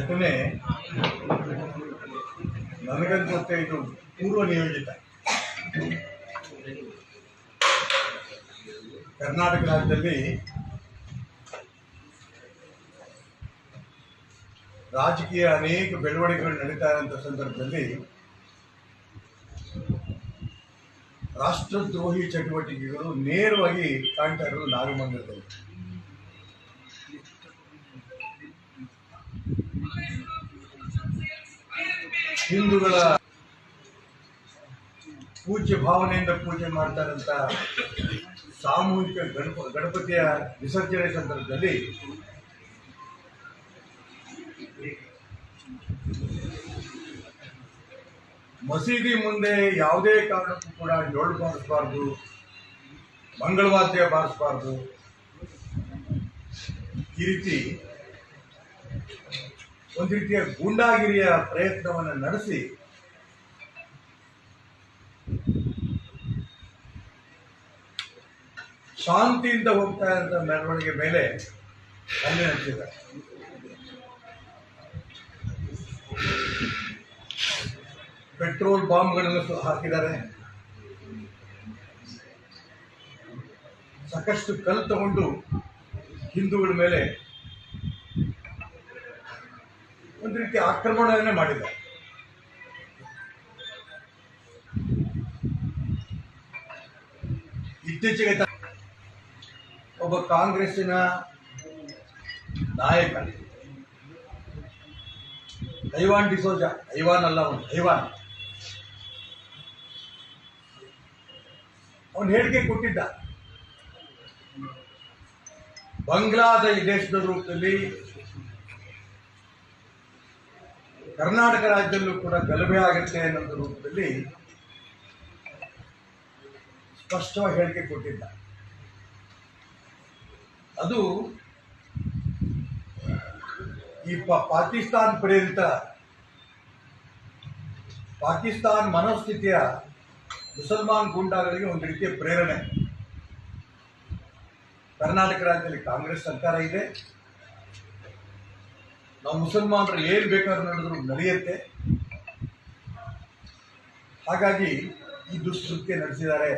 ಘಟನೆ ನನಗನ್ಸುತ್ತೆ ಇದು ಪೂರ್ವ ನಿಯೋಜಿತ ಕರ್ನಾಟಕ ರಾಜ್ಯದಲ್ಲಿ ರಾಜಕೀಯ ಅನೇಕ ಬೆಳವಣಿಗೆಗಳು ನಡೀತಾ ಇರುವಂತಹ ಸಂದರ್ಭದಲ್ಲಿ ರಾಷ್ಟ್ರದ್ರೋಹಿ ಚಟುವಟಿಕೆಗಳು ನೇರವಾಗಿ ಕಾಣ್ತಾ ಇರೋದು ನಾಗಮಂಗಲದಲ್ಲಿ. ಹಿಂದೂಗಳ ಪೂಜ್ಯ ಭಾವನೆಯಿಂದ ಪೂಜೆ ಮಾಡ್ತಾರಂತ ಸಾಮೂಹಿಕ ಗಣಪ, ಗಣಪತಿಯ ವಿಸರ್ಜನೆ ಸಂದರ್ಭದಲ್ಲಿ ಮಸೀದಿ ಮುಂದೆ ಯಾವುದೇ ಕಾರಣಕ್ಕೂ ಕೂಡ ಡೊಳ್ಳು ಬಾರಿಸಬಾರ್ದು, ಮಂಗಳವಾದ್ಯ ಬಾರಿಸಬಾರ್ದು. ಈ ರೀತಿ ಒಂದು ರೀತಿಯ ಗೂಂಡಾಗಿರಿಯ ಪ್ರಯತ್ನವನ್ನು ನಡೆಸಿ ಶಾಂತಿಯಿಂದ ಹೋಗ್ತಾ ಇದ್ದ ಮೆರವಣಿಗೆ ಮೇಲೆ ಹಲ್ಲೆ ನಡೆಸಿದ್ದಾರೆ. ಪೆಟ್ರೋಲ್ ಬಾಂಬ್ಗಳನ್ನು ಹಾಕಿದ್ದಾರೆ. ಸಾಕಷ್ಟು ಕಲ್ಲು ತಗೊಂಡು ಹಿಂದೂಗಳ ಮೇಲೆ ಒಂದು ರೀತಿ ಆಕ್ರಮಣವನ್ನೇ ಮಾಡಿದ್ದಾರೆ ಇತ್ತೀಚೆಗೆ ಒಬ್ಬ ಕಾಂಗ್ರೆಸ್ಸಿನ ನಾಯಕ. ಐವಾನ್ ಡಿಸೋಜ, ಐವಾನ್ ಅಲ್ಲ ಅವನು, ಐವಾನ್. ಅವನು ಹೇಳಿಕೆ ಕೊಟ್ಟಿದ್ದ. ಬಂಗ್ಲಾದ ಈ ದೇಶದ ರೂಪದಲ್ಲಿ ಕರ್ನಾಟಕ ರಾಜ್ಯದಲ್ಲೂ ಕೂಡ ಗಲಭೆ ಆಗುತ್ತೆ ಅನ್ನೋದು ರೂಪದಲ್ಲಿ ಸ್ಪಷ್ಟವಾಗಿ ಹೇಳಿಕೆ ಕೊಟ್ಟಿದ್ದ. ಅದು ಈ ಪಾಕಿಸ್ತಾನ ಪ್ರೇರಿತ ಪಾಕಿಸ್ತಾನ್ ಮನೋಸ್ಥಿತಿಯ ಮುಸಲ್ಮಾನ್ ಗೂಂಡಾಗಳಿಗೆ ಒಂದು ರೀತಿಯ ಪ್ರೇರಣೆ. ಕರ್ನಾಟಕ ರಾಜ್ಯದಲ್ಲಿ ಕಾಂಗ್ರೆಸ್ ಸರ್ಕಾರ ಇದೆ. ನಾವು ಮುಸಲ್ಮಾನರು ಏನು ಬೇಕಾದ್ರೂ ನಡೆದ್ರು ನಡೆಯುತ್ತೆ. ಹಾಗಾಗಿ ಈ ದುಷ್ಕೃತ್ಯ ನಡೆಸಿದ್ದಾರೆ.